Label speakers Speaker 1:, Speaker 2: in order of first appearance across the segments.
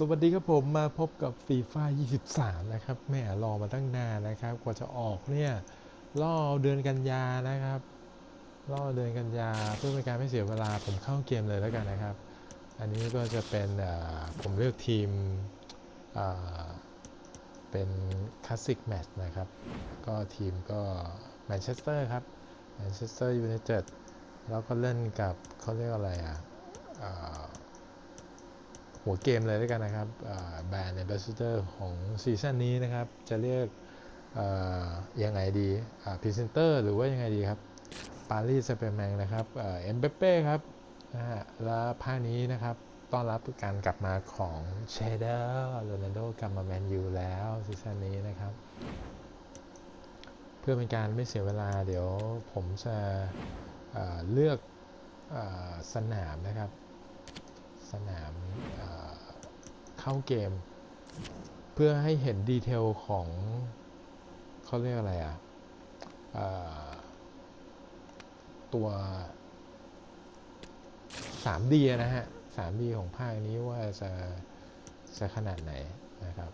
Speaker 1: สวัสดีครับผมมาพบกับฟีฟ่า23 นะครับแหม่รอมาตั้งนานนะครับ กว่าจะออกเนี่ยล่อเดือนกันยานะครับล่อเดือนกันยาเพื่อเป็นการไม่เสียเวลาผมเข้าเกมเลยแล้วกันนะครับ อันนี้ก็จะเป็นผมเลือกทีมเป็นคลาสสิกแมตช์นะครับ ก็ทีมก็แมนเชสเตอร์ครับแมนเชสเตอร์ยูไนเต็ดแล้วก็เล่นกับเขาเรียกอะไรอะเอ่อ หัวเกมเลยด้วยกันนะครับแบรนด์ a อ b บ s เ d อร์ของซีซั่นนี้นะครับ จะเรียกยังไงดีพรีเซนเตอร์หรือว่ายังไงดีครับปารีสเปแมงนะครับเอ็มเปเป้ครับนะฮะและภาคนี้นะครับต้อนรับการกลับมาของเชเดอร์โรนัลโดกลับมาแมนยูแล้วซีซั่นนี้นะครับ เพื่อเป็นการไม่เสียเวลาเดี๋ยวผมจะเเลือกอสนามนะครับ สนามเอ่อเข้าเกม เพื่อให้เห็นดีเทลของเขาเรียกอะไรอะตัว 3D นะฮะ 3D ของภาคนี้ว่าจะจะขนาดไหนนะครับ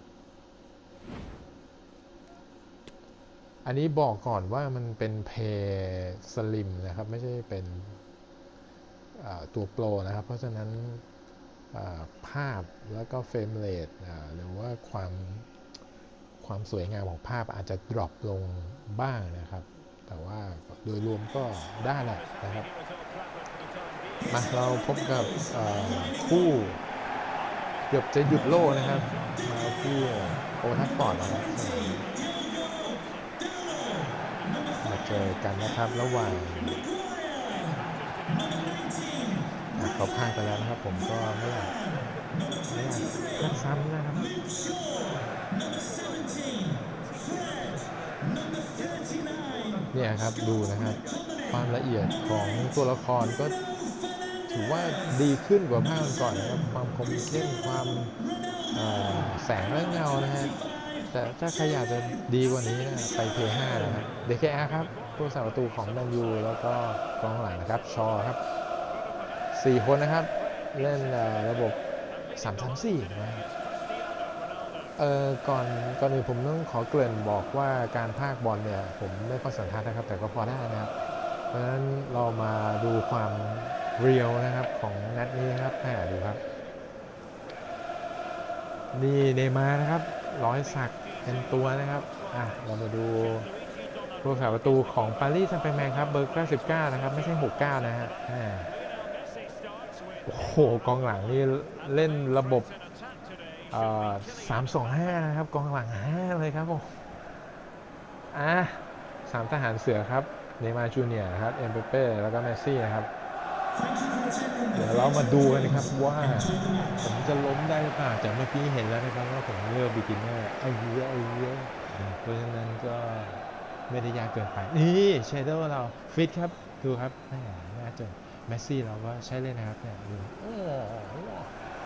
Speaker 1: อันนี้บอกก่อนว่ามันเป็นเพย์สลิมนะครับ ไม่ใช่เป็นตัวโปรนะครับ เพราะฉะนั้น ภาพแล้วก็เฟรมเรทหรือว่าความความสวยงามของภาพอาจจะดรอปลงบ้างนะครับ แต่ว่าโดยรวมก็ได้แหละนะครับมาเราพบกับคู่เกือบจะหยุดโลกนะครับ มาที่โอทัฟฟอร์ดนะครับมาเจอกันนะครับระหว่าง เขาพลาดไปแล้วนะครับ ผมก็ไม่อยากไม่อยากพลาดซ้ำนะครับเนี่ยครับดูนะครับความละเอียดของตัวละครก็ถือว่าดีขึ้นกว่าภาคก่อนนะครับความคมเข้มความแสงและเงานะฮะแต่ถ้าใครอยากจะดีกว่านี้นะไปเพย์ห้านะครับเดคอาครับผู้สาประตูของแมนยูแล้วก็กองหลังนะครับชอครับ สี่คนนะครับ เล่นระบบ3 3 4นะครับเอ่อก่อนก่อนอื่นผมต้องขอเกริ่นบอกว่าการพากบอลเนี่ย ผมไม่ค่อยสันทัดนะครับ แต่ก็พอได้นะครับ เพราะฉะนั้นเรามาดูความเรียวนะครับของนัดนี้นะครับแหมดูครับ นี่เนมานะครับ ร้อยสักเป็นตัวนะครับ อะ เรามาดูผู้รักษาประตูของปารีสแซงต์แชร์แมงครับ เบอร์ 99 นะครับ ไม่ใช่ 69 นะฮะ โอ้โหกองหลังนี่เล่นระบบสามสองห้านะครับกองหลังห้าเลยครับผมอะสามทหารเสือครับเนย์มาจูเนียร์ครับเอ็มเปเป้แล้วก็เมสซี่นะครับเดี๋ยวเรามาดูกันนะครับว่าผมจะล้มได้หรือเปล่าแต่เมื่อกี้เห็นแล้วนะครับว่าผมเลือกบิกินเนอร์เอาเยอะเอาเยอะเพราะฉะนั้นก็ไม่ได้ยากเกินไปนี่เชเดอร์เราฟิตครับดูครับน่าจะ เมสซี่เราก็ใช้เลยนะครับเนี่ยดูโอ้โห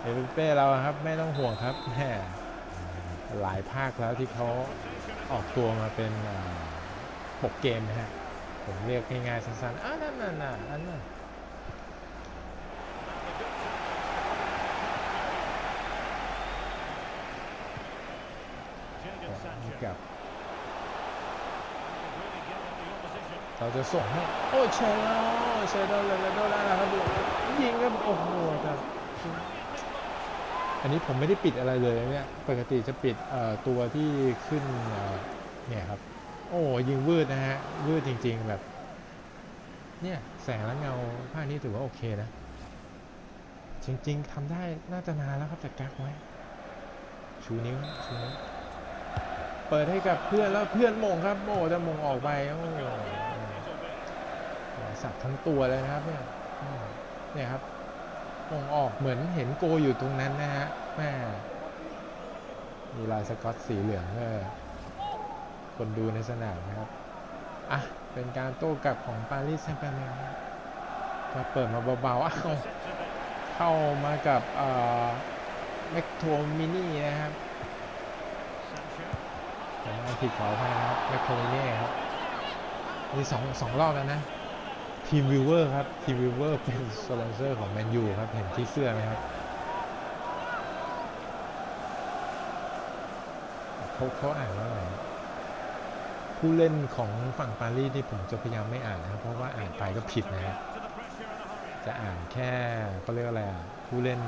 Speaker 1: เอเปเป้เราครับไม่ต้องห่วงครับแหมหลายภาคแล้วที่เขาออกตัวมาเป็นปกเกมนะฮะผมเรียกง่ายๆสั้นๆอ่านั่นน่ะน่ะอันนั้นกับ เราจะส่งให้โอ้ยเชยแล้วเชยแล้วเลยแล้วได้แล้วครับยิงครับโอ้โหแต่อันนี้ผมไม่ได้ปิดอะไรเลยเนี่ยปกติจะปิดตัวที่ขึ้นเอ่อเนี่ยครับ โอ้ยิงวืดนะฮะวืดจริง ๆ แบบ เนี่ยแสงและเงาภาคนี้ถือว่าโอเคนะ จริง ๆทำได้น่าจะนานแล้วครับแต่กักไว้ชูนิ้วชูนิ้วเปิดให้กับเพื่อนแล้วเพื่อนมงครับโอ้จะมงออกไปโอ้ สับทั้งตัวเลยนะครับเนี่ยเนี่ยครับมองออกเหมือนเห็นโกอยู่ตรงนั้นนะฮะแม่มีลายสกอตสีเหลืองเออคนดูในสนามนะครับ อะ เป็นการโต้กลับของปารีสแซงต์แชร์แมงก็เปิดมาเบาๆอ้าวเข้ามากับเอ่อแมคโทมินี่นะครับผมผิดขออภัยนะครับแมคโทมิเน่ครับ มีสองสองรอบแล้วนะ ทีมวิวเวอร์ครับ ทีมวิวเวอร์เป็นสปอนเซอร์ของแมนยูครับ เห็นที่เสื้อไหมครับเขาเขาอ่านว่าอะไรผู้เล่นของฝั่งปารีสที่ผมจะพยายามไม่อ่านนะครับ เพราะว่าอ่านไปก็ผิดนะครับจะอ่านแค่ก็เรียกว่าอะไรผู้เล่น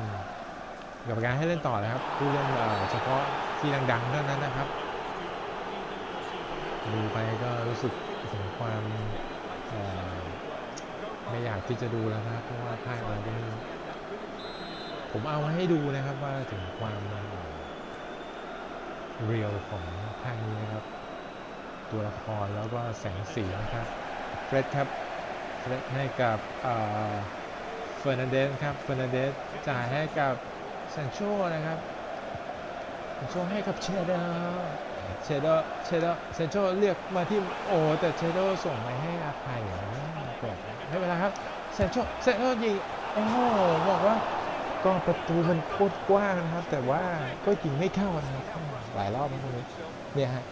Speaker 1: กับการให้เล่นต่อนะครับ ผู้เล่นเออเฉพาะที่ดังๆเท่านั้นนะครับดูไปก็รู้สึกถึงความ ไม่อยากที่จะดูแล้วนะเพราะว่าภาคอะไรก็ไม่รู้ผมเอามาให้ดูนะครับว่าถึงความเรียลของภาคนี้นะครับ ตัวละครแล้วก็แสงสีนะครับเฟร็ดครับเฟรดให้กับเฟอร์นันเดสครับเฟอร์นันเดสจ่ายให้กับซานโชนะครับซานโชให้กับเชเดอร์ เชเดอร์เชเดอร์ซนโชเรียกมาที่โอ้แต่เชเดอร์ส่งไปให้อาคายอย่างนี้เปิดไม่เป็นไรครับซนโชซนโชยิงโอ้บอกว่าก็ประตูมันโคตรกว้างนะครับ แต่ว่าก็ยิงไม่เข้านะครับหลายรอบนะตรงนี้เนี่ยฮะ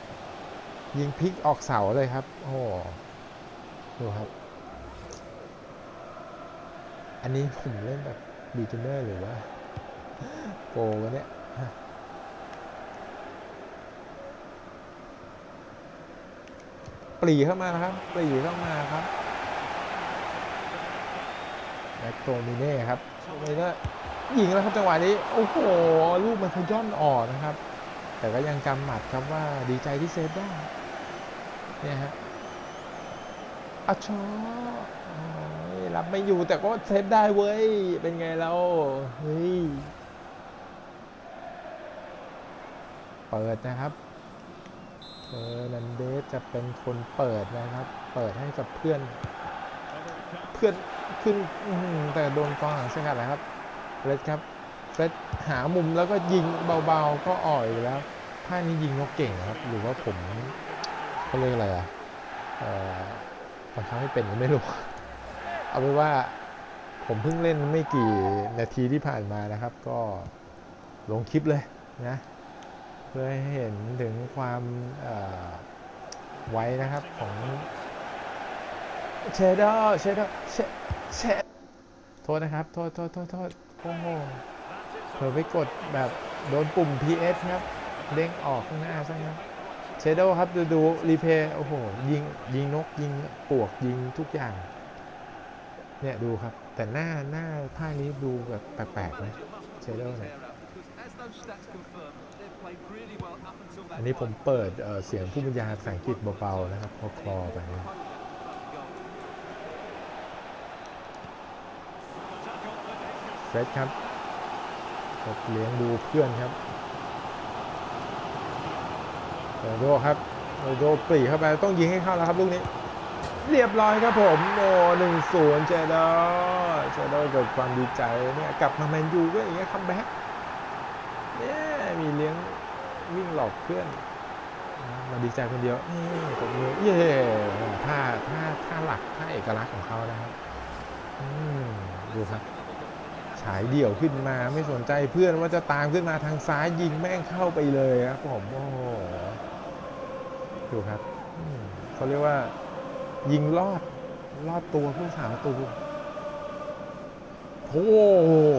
Speaker 1: ยิงพลิกออกเสาเลยครับ โอ้โหดูครับ อันนี้ผมเล่นแบบบีจูเนอร์หรือว่าโปรวะเนี่ยฮะ ปรีเข้ามานะครับปรีเข้ามาครับแบ็คโตมิเน่ครับเลยก็ยิงแล้วครับจังหวะนี้ โอ้โห ลูกมันขย้อนออกนะครับ แต่ก็ยังจำหมัดครับว่าดีใจที่เซฟได้ เนี่ยฮะอัชอโอ้ยรับไม่อยู่แต่ก็เซฟได้เว้ย เป็นไงเราเฮ้ย เปิดนะครับ เออนันเดสจะเป็นคนเปิดนะครับ เปิดให้กับเพื่อน เพื่อนขึ้นอื้อหือแต่โดนกองหลังสกัดนะครับเฟรดครับเฟรดหามุมแล้วก็ยิงเบาๆก็อ่อยอยู่แล้วท่านี้ยิงนกเก่งนะครับ หรือว่าผมเขาเรียกอะไรอะเอ่อบังคับไม่เป็นก็ไม่รู้ เอาเป็นว่าผมเพิ่งเล่นไม่กี่นาทีที่ผ่านมานะครับ ก็ลงคลิปเลยนะ เพื่อให้เห็นถึงความไวนะครับของเชดอร์เชดอร์เชเชโทษนะครับ โทษโทษโทษโทษโอ้โหเผลอไปกดแบบโดนปุ่ม PS ครับ เด้งออกข้างหน้าซะงั้นเชดอร์ครับดูดูรีเพย์โอ้โห ยิง ยิงนก ยิงปวกยิงทุกอย่าง เนี่ย ดูครับ แต่หน้าหน้าภาคนี้ดูแบบแปลกๆนะเชดอร์เนี่ย อันนี้ผมเปิดเเสียงผู้บรรยายภาษาอังกฤษเบาๆนะครับ คลอๆไปเฟรดครับกเลี้ยงดูเพื่อนครับโรโดครับโรโดปรีเข้าไปต้องยิงให้เข้าแล้วครับลูกนี้ เรียบร้อยครับผมโอ้หนึ่งศูนย์เจดอเจดอเกิดความดีใจเนี่ยกลับมาแมนยูก็อย่างเงี้ยคัมแบ็ก วิ่งหลอกเพื่อนมาดีใจคนเดียวตบมือเย่ท่าท่าท่าหลักท่าเอกลักษณ์ของเขานะครับดูครับฉายเดี่ยวขึ้นมาไม่สนใจเพื่อนว่าจะตามขึ้นมาทางซ้ายยิงแม่งเข้าไปเลยครับผมโอ้โหดูครับเขาเรียกว่า ยิงลอดลอดตัวผู้สาประตูโอ้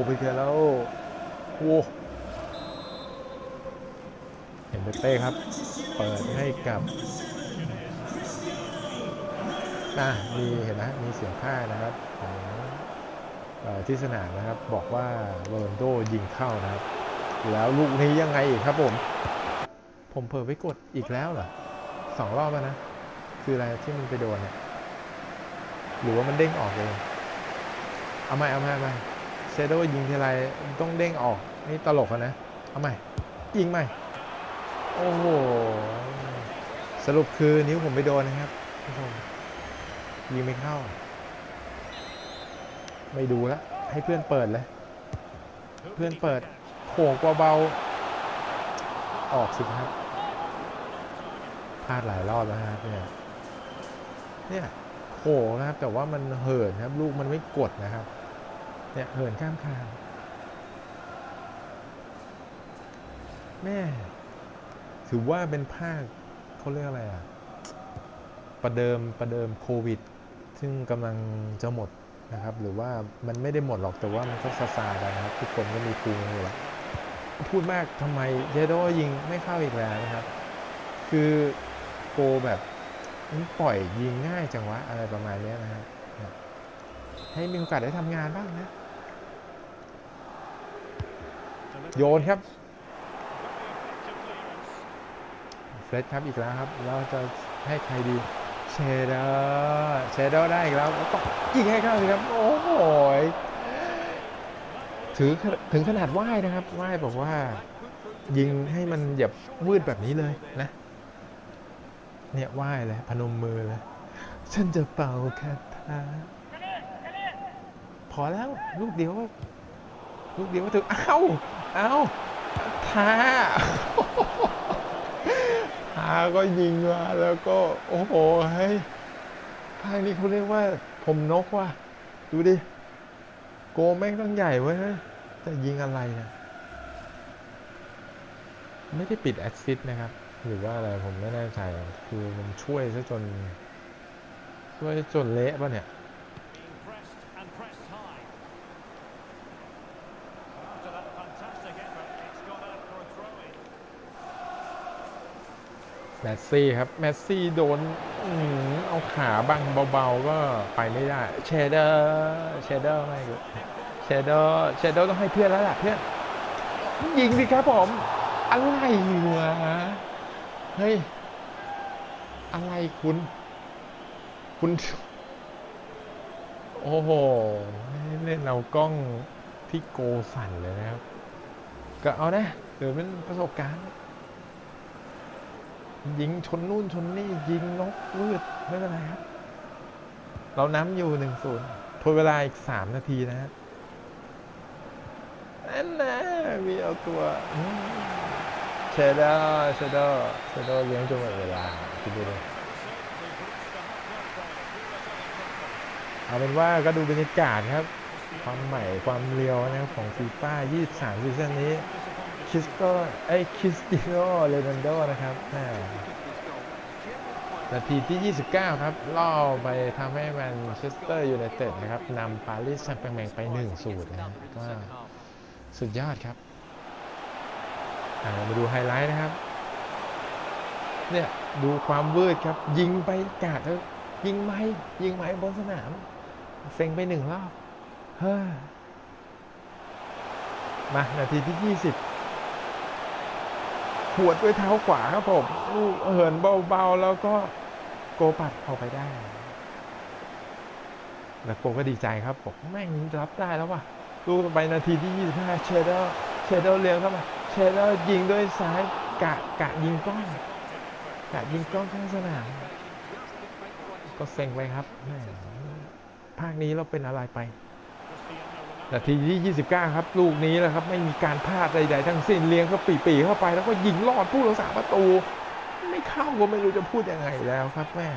Speaker 1: ไปเจอแล้วโอ้ นเปเป้ครับ เปิดให้กับน่ะมีเห็นไหมมีเสียงผ้านะครับของที่สนามนะครับ บอกว่าโรนโดยิงเข้านะครับ แล้วลูกนี้ยังไงอีกครับผม ผมเผลอไปกดอีกแล้วเหรอสองรอบแล้วนะ คืออะไรที่มันไปโดนเนี่ยหรือว่ามันเด้งออกเองเอาใหม่เอาใหม่เอาใหม่เซโดยิงทีไรต้องเด้งออกนี่ตลกนะเอาใหม่ยิงใหม่ โอ้โห สรุปคือนิ้วผมไปโดนนะครับผู้ชมยิงไม่เข้า ไม่ดูแล้วให้เพื่อนเปิดเลย เพื่อนเปิดโขกว่าเบา ออกสิครับพลาดหลายรอบแล้วนะครับเนี่ยเนี่ยโขกนะครับ แต่ว่ามันเหินครับ ลูกมันไม่กดนะครับ เนี่ยเหินข้ามคานแม่ ถือว่าเป็นภาคเขาเรียกอะไรอะ ประเดิมประเดิมโควิด ซึ่งกำลังจะหมดนะครับ หรือว่ามันไม่ได้หมดหรอกแต่ว่ามันก็ซาซากันนะครับ ทุกคนก็มีภูมิอยู่แล้วพูดมากทำไมเจโดยิงไม่เข้าอีกแล้วนะครับ คือโกแบบปล่อยยิงง่ายจังวะอะไรประมาณนี้นะครับให้มีโอกาสได้ทำงานบ้างนะ โยนครับ เฟรดครับอีกแล้วครับ เราจะให้ใครดีเชเดอร์เชเดอร์ได้อีกแล้วต้องยิงให้เข้าสิครับ โอ้โหยถือถึงขนาดไหว้นะครับไหว้บอกว่า ยิงให้มันหยียบวืดแบบนี้เลยนะ เนี่ยไหว้เลยพนมมือเลย ฉันจะเป่าคาถาพอแล้ว ลูกเดียว ลูกเดียวก็ถึงเอ้า เอ้าท้าท้าก็ยิงมาแล้วก็โอ้โหเฮ้ยภาคนี้เขาเรียกว่า ผมนกว่ะดูดิ โกแม่งต้องใหญ่เว้ยเฮ้ยแต่ยิงอะไรนะไม่ได้ปิดแอสซิสต์นะครับ หรือว่าอะไรผมไม่แน่ใจคือมันช่วยซะจน ช่วยจนเละป่ะเนี่ย แมสซี่ครับ แมสซี่โดนอเอาขาบังเบาๆ ก็ไปไม่ได้เชเดอร์เชเดอร์ไม่เลยเชเดอร์เชเดอร์ต้องให้เพื่อนแล้วล่ะเพื่อน ยิงสิครับผม อะไรวะเฮ้ย อะไรคุณ คุณ โอ้โห เล่นเอากล้องที่โกสั่นเลยนะครับ ก็เอานะเดี๋ยวเป็นประสบการณ์ ยิงชนนู่นชนนี่ยิงนกวืดไม่เป็นไรครับเราน้ำอยู่หนึ่งศูนย์ทวนเวลาอีกสามนาทีนะฮะนั่นนะมีเอาตัวเชเดอร์เชเดอร์เชเดอร์เลี้ยงจนหมดเวลาคิดดูเลยเอาเป็นว่าก็ดูบรรยากาศครับ ความใหม่ความเรียวนะครับของฟีฟ่า23ซีซั่นนี้ คริสโตไอยคริสติโนโรนัลโดนะครับแหม่นาทีที่ 29 ครับ ล่อไปทำให้แมนเชสเตอร์ยูไนเต็ดนะครับนำปารีสแซงต์แชร์แมงไป1สูตรนะก็สุดยอดครับอ่ามาดูไฮไลท์นะครับ เนี่ย ดูความวืดครับ ยิงไปกาดแล้วยิงไม้ยิงไม้บนสนาม เซ็งไปหนึ่งรอบ เฮ้ยมา นาทีที่ 20 หวดด้วยเท้าขวาครับผมลูกเหินเบาๆ แล้วก็โกปัดออกไปได้ แล้วโกก็ดีใจครับผมแม่งรับได้แล้วว่ะลูกไปนาทีที่ 25 เชเดอร์เชเดอร์เลี้ยงเข้ามาเชเดอร์ยิงด้วยซ้ายกะกะยิงกล้องกะยิงกล้องข้างสนามก็เซ็งไปครับแม่ภาคนี้เราเป็นอะไรไป นาทีที่ 29 ครับ ลูกนี้แหละครับ ไม่มีการพลาดใดๆทั้งสิ้นเลี้ยงก็ปีๆเข้าไป แล้วก็ยิงลอดผู้รักษาประตู ไม่เข้าก็ไม่รู้จะพูดยังไงแล้วครับแม่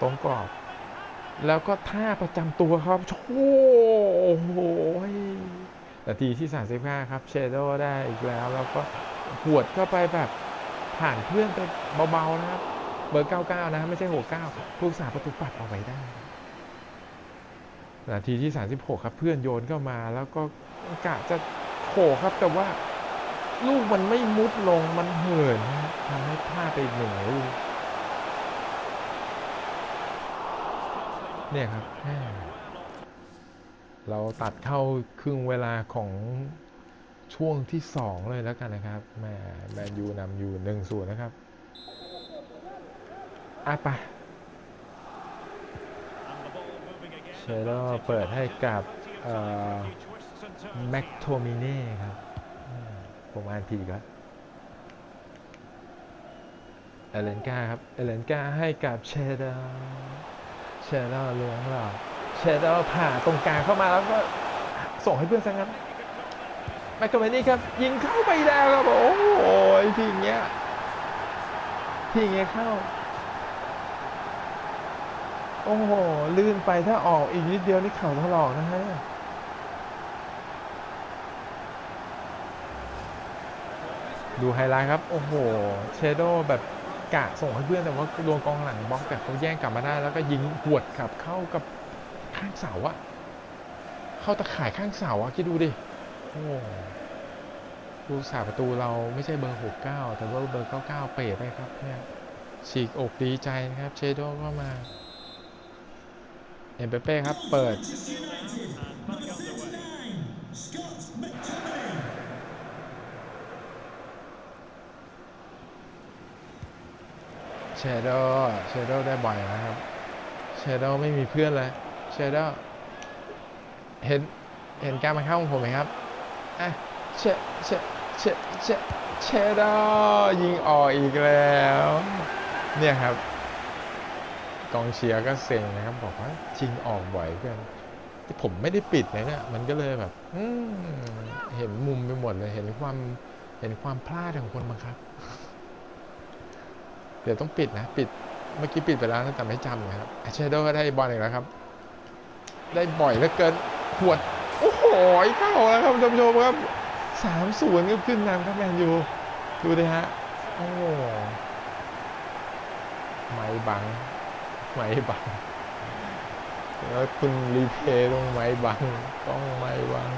Speaker 1: ตรงกรอบ แล้วก็ท่าประจำตัวครับโอ้โหนาทีที่ 35 ครับเชโดได้อีกแล้วแล้วก็หวดเข้าไปแบบผ่านเพื่อนไปเบาๆนะครับ เบอร์ 99 นะไม่ใช่ 69 ผู้รักษาประตูปัดเอาไว้ได้ นาทีที่ 36 ครับเพื่อนโยนเข้ามาแล้วก็กะจะโขกครับแต่ว่าลูกมันไม่มุดลงมันเหินทำให้พลาดไปหนึ่งลูกเนี่ยครับแม่เราตัดเข้าครึ่งเวลาของช่วงที่ 2 เลยแล้วกันนะครับแมแมนยูนำอยู่หนึ่งส่วนนะครับอะไป เชโดเปิดให้กับแม็กโทมิเน่ครับ ผมอ่านผิดอีกแล้วเอเลนกาครับ เอเลนกาให้กับเชโดเชโดเลี้ยงหรอกเชโดผ่าตรงกลางเข้ามาแล้วก็ส่งให้เพื่อนซะงั้นแม็กโทมิเน่ครับ ยิงเข้าไปแล้วครับ โอ้โหทีเงี้ยทีเงี้ยเข้า โอ้โห ลื่นไปถ้าออกอีกนิดเดียวนี่เข่าถลอกนะฮะดูไฮไลท์ครับ โอ้โห เชโดแบบกะส่งให้เพื่อนแต่ว่าโดนกองหลังบล็อกแต่เขาแย่งกลับมาได้ แล้วก็ยิงหวดขับเข้ากับข้างเสาอะเข้าตะข่ายข้างเสาอะคิดดูดิ โอ้ดูสาประตูเราไม่ใช่เบอร์ 69 แต่ว่าเบอร์ 99 เป๋ไปครับเนี่ยฉีกอกดีใจนะครับ เชโดก็มา เอ็มเปเป้ครับ เปิด เชโดเชโดได้บ่อยนะครับ เชโดไม่มีเพื่อนเลย เชโดเห็น เห็นการมาเข้าของผมไหมครับอะเชเชเชเชเชโดยิงออกอีกแล้ว เนี่ยครับ องเชียร์ก็เซ็งนะครับ บอกว่าชิงออกบ่อยเกินแต่ผมไม่ได้ปิดนะเนี่ยมันก็เลยแบบอืเห็นมุมไปหมดเลยเห็นความเห็นความพลาดของคนบังคับ เดี๋ยวต้องปิดนะ ปิดเมื่อกี้ปิดไปแล้วนะแต่ไม่จำนะครับเชโดก็ได้บอลอีกแล้วครับ ได้บ่อยเหลือเกินขวด โอ้โหเข้าแล้วครับท่านผู้ชมครับสามศูนย์ก็ขึ้นนำครับแมนยูดูดิฮะ โอ้ไม่บัง ไม่บังแล้วคุณรีเพย์ตรงไม้บังต้องไม้บัง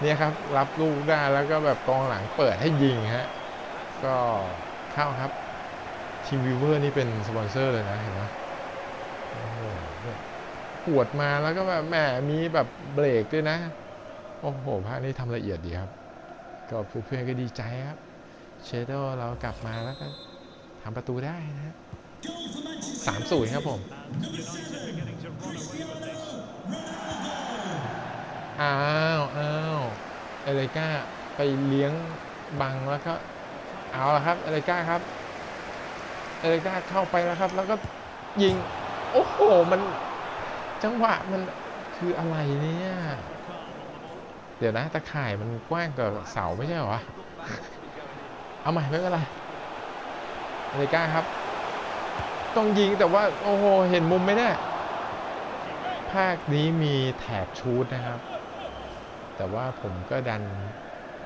Speaker 1: เนี่ยครับ รับลูกได้แล้วก็แบบกองหลังเปิดให้ยิงฮะก็เข้าครับทีมวิวเวอร์นี่เป็นสปอนเซอร์เลยนะเห็นไหมโอ้โหเนี่ยปวดมาแล้วก็แบบแหมมีแบบเบรกด้วยนะ โอ้โหภาคนี้ทำละเอียดดีครับ ก็เพื่อนๆก็ดีใจครับ เชโดเรากลับมาแล้วก็ทำประตูได้นะ สามศูนย์ครับผมอ้าวอ้าวเอเลก้าไปเลี้ยงบังแล้วก็เอาละครับเอเลก้าครับเอเลก้าเข้าไปแล้วครับ แล้วก็ยิง โอ้โห มันจังหวะมันคืออะไรเนี่ย เดี๋ยวนะตะข่ายมันกว้างกว่าเสาไม่ใช่หรอ เอาใหม่ไม่เป็นไรเอเลก้าครับ ต้องยิงแต่ว่า โอ้โห เห็นมุมไมเนี่ภาคนี้มีแถบชูดนะครับ แต่ว่าผมก็ดัน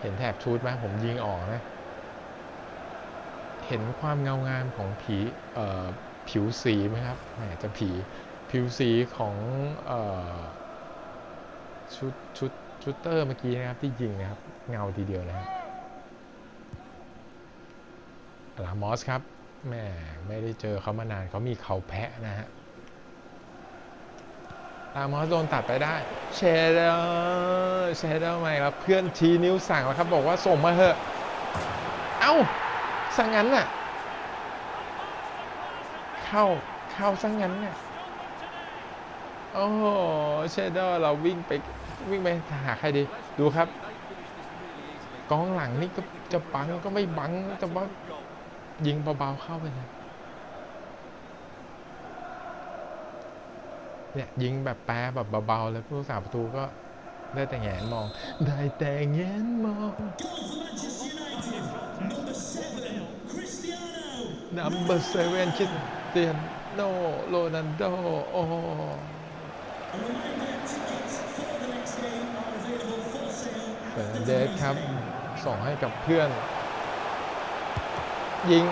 Speaker 1: เห็นแถบชูดไหมผมยิงออกนะ เห็นความเงางามของผีเอ่อผิวสีไหมครับแหมจะผีผิวสีของเอ่อชุดชุดชุดเตอร์เมื่อกี้นะครับที่ยิงนะครับ เงาทีเดียวนะครับลามอสครับ แม่ไม่ได้เจอเขามานานเขามีเขาแพะนะฮะตามอสโดนตัดไปได้เชเดอร์เชเดอร์ใหม่ครับเพื่อนชี้นิ้วสั่งแล้วครับ บอกว่าส่งมาเถอะเอ้าสั่งงั้นน่ะเข้าเข้าสั่งงั้นน่ะโอ้โหเชเดอร์เราวิ่งไปวิ่งไปหาใครดีดูครับกองหลังนี่ก็จะบังก็ไม่บังจะว่า ยิงเบาๆเข้าไปเลยเนี่ยยิงแบบแปรแบบเบาๆเลยผู้รักษาประตูก็ได้แต่แงนมอง ได้แต่แงนมองนัมเบอร์เซเว่นคิสเตียนโนโรนันโดโอ้เดสครับ ส่งให้กับเพื่อน ยิง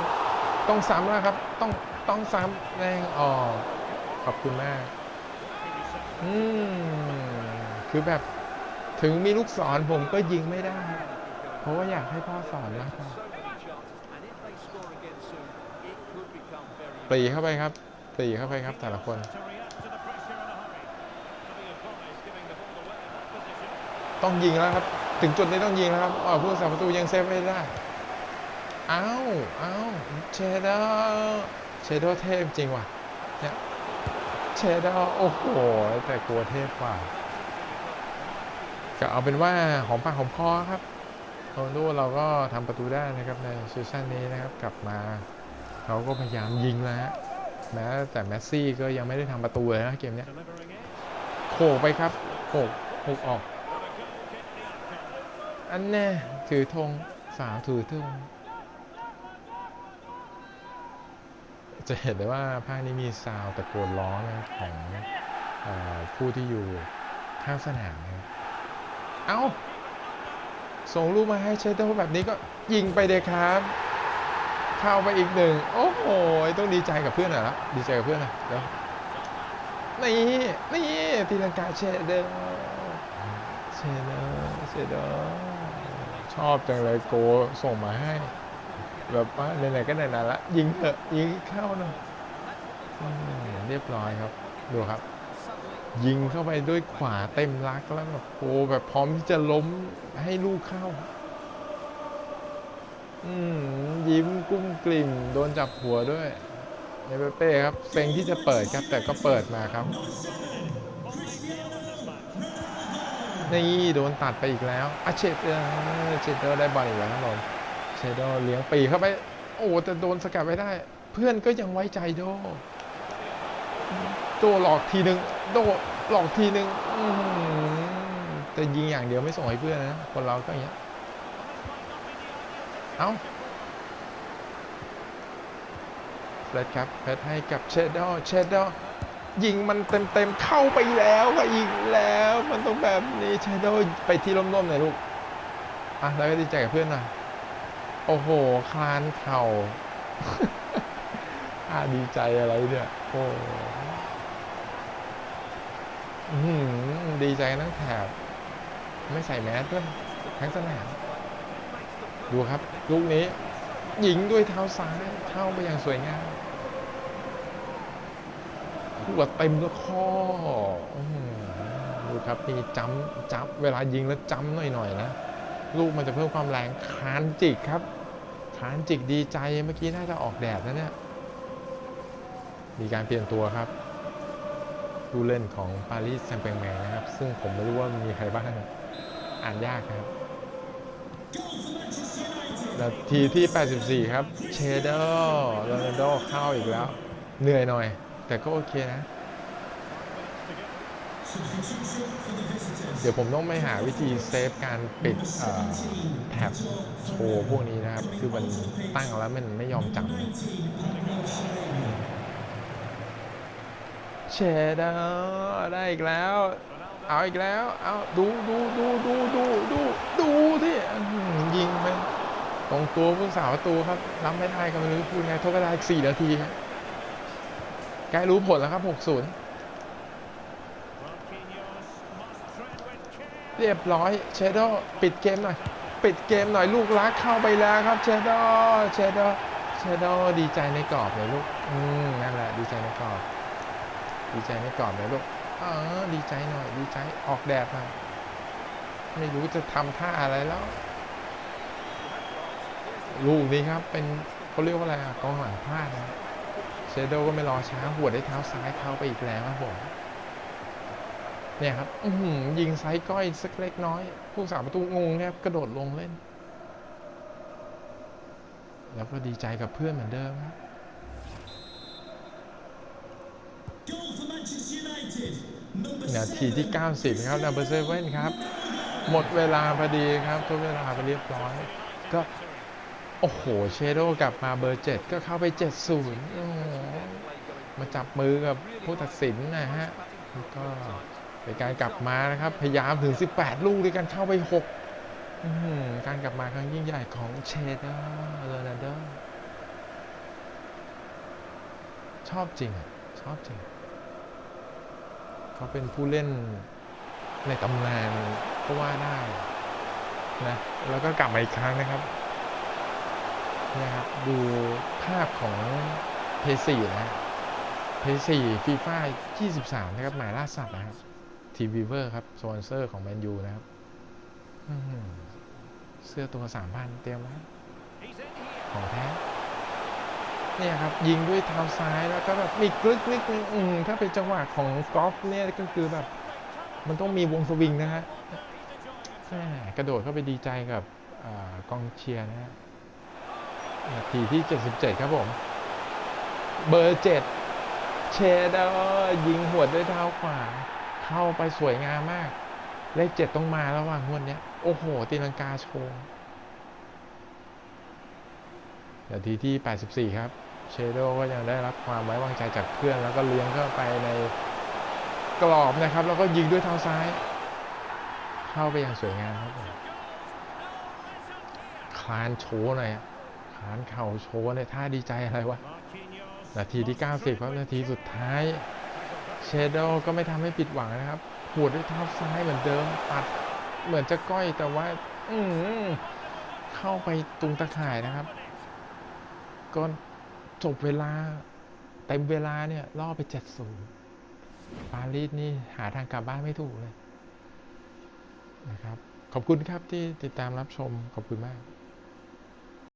Speaker 1: ต้องซ้ำแล้วครับ ต้องต้องซ้ำแรงออกขอบคุณมาก อืมคือแบบถึงมีลูกศรผมก็ยิงไม่ได้ เพราะว่าอยากให้พ่อสอนมากกว่า
Speaker 2: So many chances, and if they score again soon, it could become very
Speaker 1: ปรีเข้าไปครับปรีเข้าไปครับแต่ละคนต้องยิงแล้วครับ ถึงจุดนี้ต้องยิงแล้วครับผู้รักษาประตูยังเซฟไม่ได้ อ้าเอ้าเชโดเชโดเทพจริงว่ะเนี่ยเชโดโอ้โห แต่กลัวเทพกว่า ก็เอาเป็นว่าหอมปากหอมคอครับโรนโดเราก็ทำประตูได้นะครับในซีซั่นนี้นะครับกลับมาเขาก็พยายามยิงแล้วฮะแม้แต่แมสซี่ก็ยังไม่ได้ทำประตูเลยนะเกมนี้โขกไปครับโขกโขกออก อันแน่ถือธงสาวถือธง จะเห็นได้ว่าภาคนี้มีซาวด์ตะโกนร้องนของผู้ที่อยู่ข้างสนามนะครับเอ้า ส่งลูกมาให้เชเตอร์แบบนี้ก็ยิงไปเลยครับ เข้าไปอีกหนึ่ง โอ้โห ต้องดีใจกับเพื่อนหน่อยละดีใจกับเพื่อนหน่อยเดี๋ยวนี่นี่ตีลังกาเชเดอร์เชเดอร์เชเดอร์ชอบจังเลยโกส่งมาให้ แบบว่าไหนๆก็ไหนๆละยิงเถอะยิงเข้าหน่อยเรียบร้อยครับ ดูครับ ยิงเข้าไปด้วยขวาเต็มลักแล้วแบบโอ้แบบพร้อมที่จะล้มให้ลูกเข้า อืมยิ้มกุ้มกลิ่มโดนจับหัวด้วยเอเปเป้ครับเซ็งที่จะเปิดครับ แต่ก็เปิดมาครับ นี่โดนตัดไปอีกแล้วอาเชดเออเชดเดอร์ได้บอลอีกแล้วครับผม เชดเดอเลี้ยงปีเข้าไป โอ้แต่โดนสกัดไม่ได้ เพื่อนก็ยังไว้ใจโด โดหลอกทีหนึ่งโดหลอกทีหนึ่งแต่ยิงอย่างเดียวไม่ส่งให้เพื่อนนะคนเราก็อย่างเงี้ยเอ้าเฟรดครับเฟรให้กับเชดดอเชดดอยิงมันเต็มๆเข้าไปแล้วค่ะอีกแล้วมันต้องแบบนี้เชดดอไปที่ร่มๆหน่อยลูกอะแล้วก็ดีใจกับเพื่อนหน่อย โอ้โห คลานเข่าอ่าดีใจอะไรเนี่ย โอ้อื้อหือดีใจนทั้งแถบไม่ใส่แมสด้วย ทั้งสนาม ดูครับ ลูกนี้ยิงด้วยเท้าซ้ายเข้าไปอย่างสวยงามหัวเต็มแล้วข้ออดูครับมีจำจับเวลายิงแล้วจำหน่อยๆนะ ลูกมันจะเพิ่มความแรงคานจิกครับคานจิกดีใจเมื่อกี้น่าจะออกแดดนะเนี่ยมีการเปลี่ยนตัวครับผู้เล่นของปารีสแซงต์แชร์แมงนะครับ ซึ่งผมไม่รู้ว่ามีใครบ้างอ่านยากนะครับนาทีที่ 84 ครับ เชเดอร์โรนัลโดเข้าอีกแล้ว เหนื่อยหน่อย แต่ก็โอเคนะ เดี๋ยวผมต้องไปหาวิธีเซฟการปิดแท็บโชว์พวกนี้นะครับ คือมันตั้งแล้วมันไม่ยอมจับเชเดอร์ได้อีกแล้ว เอาอีกแล้ว เอาดูดูดูดูดูดูดูที่ยิงไปตรงตัวผู้สาวประตูครับรับไม่ได้ก็ไม่รู้พูดไงโทษก็ได้สี่นาทีครับใกล้รู้ผลแล้วครับ 60 เรียบร้อยเชโดปิดเกมหน่อย ปิดเกมหน่อยลูกรักเข้าไปแล้วครับเชโดเชโดเชโดดีใจในกรอบเลยลูกอืมนั่นแหละดีใจในกรอบ ดีใจในกรอบเลยลูกเออดีใจหน่อย ดีใจออกแดดมาไม่รู้จะทำท่าอะไรแล้ว ลูกนี้ครับ เป็นเขาเรียกว่าอะไรอะกองหลังพลาดนะเชโดก็ไม่รอช้าหัวได้เท้าซ้ายเข้าไปอีกแล้วครับผม เนี่ยครับอื้อหือยิงไซส์ก้อยสักเล็กน้อย ผู้สาประตูงงครับกระโดดลงเล่น แล้วก็ดีใจกับเพื่อนเหมือนเดิมครับนาทีที่ 90 ครับนัมเบอร์เซเว่นครับ หมดเวลาพอดีครับทุกเวลาไปเรียบร้อย ก็ โอ้โห เชโดกลับมาเบอร์ 7 ก็เข้าไป 70โอ้โหมาจับมือกับผู้ตัดสินนะฮะแล้วก็ เป็นการกลับมานะครับ พยายามถึง 18 ลูกด้วยกันเข้าไป6อื้อหือการกลับมาครั้งยิ่งใหญ่ของเชโดโรนัลโดชอบจริงชอบจริง เขาเป็นผู้เล่นในตำนานก็ว่าได้นะแล้วก็กลับมาอีกครั้งนะครับนี่ยครับดูภาพของเพย์สี่นะเพย์สี่ฟีฟ่า23 นะครับ หมายล่าสัตว์นะครับ ทีวีเวอร์ครับสปอนเซอร์ของแมนยูนะครับเสื้อตัว3,000เตรียมไว้ของแท้เนี่ยครับ ยิงด้วยเท้าซ้ายแล้วก็แบบมีกลึกนิดนึงอืมถ้าเป็นจังหวะของกอล์ฟเนี่ยก็คือแบบ มันต้องมีวงสวิงนะฮะกระโดดเข้าไปดีใจกับอกองเชียร์นะฮะนาทีที่ 77 ครับผม เบอร์ 7 เชดอร์ยิงหัวด้วยเท้าขวา เข้าไปสวยงามมาก เลข7ต้องมาแล้วว่างวดเนี้ย โอ้โห ตีลังกาโชว์นาทีที่ 84 ครับ เชโดก็ยังได้รับความไว้วางใจจากเพื่อน แล้วก็เลี้ยงเข้าไปในกรอบนะครับ แล้วก็ยิงด้วยเท้าซ้าย เข้าไปอย่างสวยงามครับคลานโชว์หน่อยคลานเข่าโชว์เนี่ยท่าดีใจอะไรวะ นาทีที่ 90 ครับ นาทีสุดท้าย เชโดก็ไม่ทำให้ผิดหวังนะครับหัวด้วยเท้าซ้ายเหมือนเดิมปัดเหมือนจะก้อยแต่ว่า อืเข้าไปตรงตะข่ายนะครับก่อนจบเวลาเต็มเวลาเนี่ยล่อไป7-0ปารีสนี่หาทางกลับบ้านไม่ถูกเลยนะครับ ขอบคุณครับที่ติดตามรับชมขอบคุณมาก